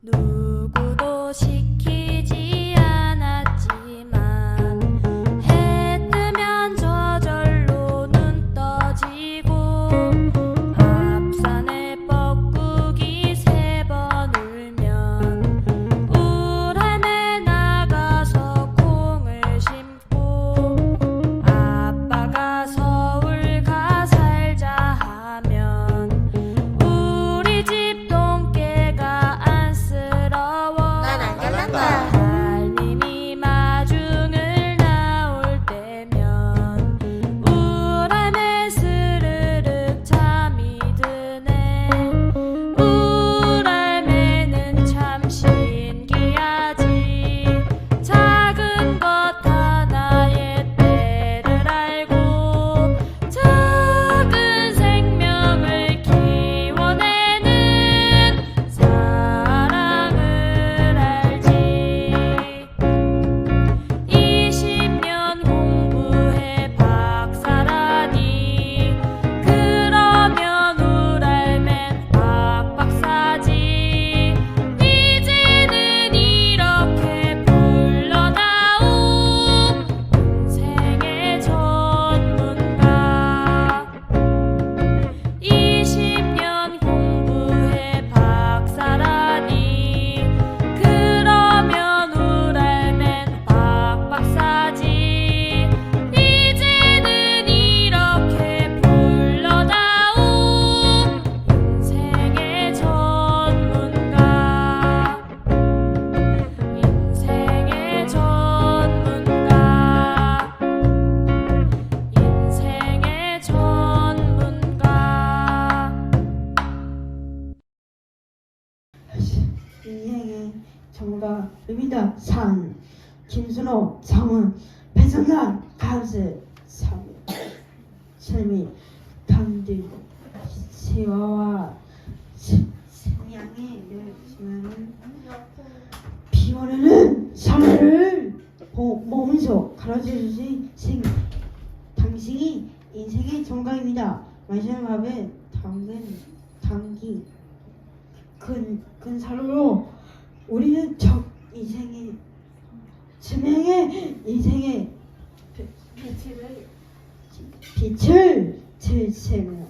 누구도 시 정답입니다. 산 김순호 장은 배성남 가수 참 삶이 강들 세화와 sem양이 열지만은 비오는 보- 보면서 가르쳐주신 생 당신이 인생의 정강입니다. 마시는 밥에 당근 당기 근 근사로 우리는 적 인생의 지명의 인생의 빛을 빛을 제세며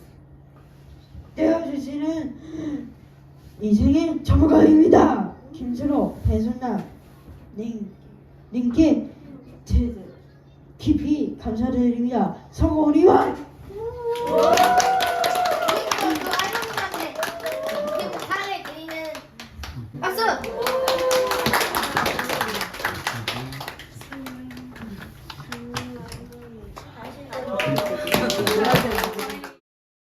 떼어주시는 인생의 전문가입니다. 김수로 배순남 님 님께 제- 깊이 감사드립니다. 성공이만 Thank you.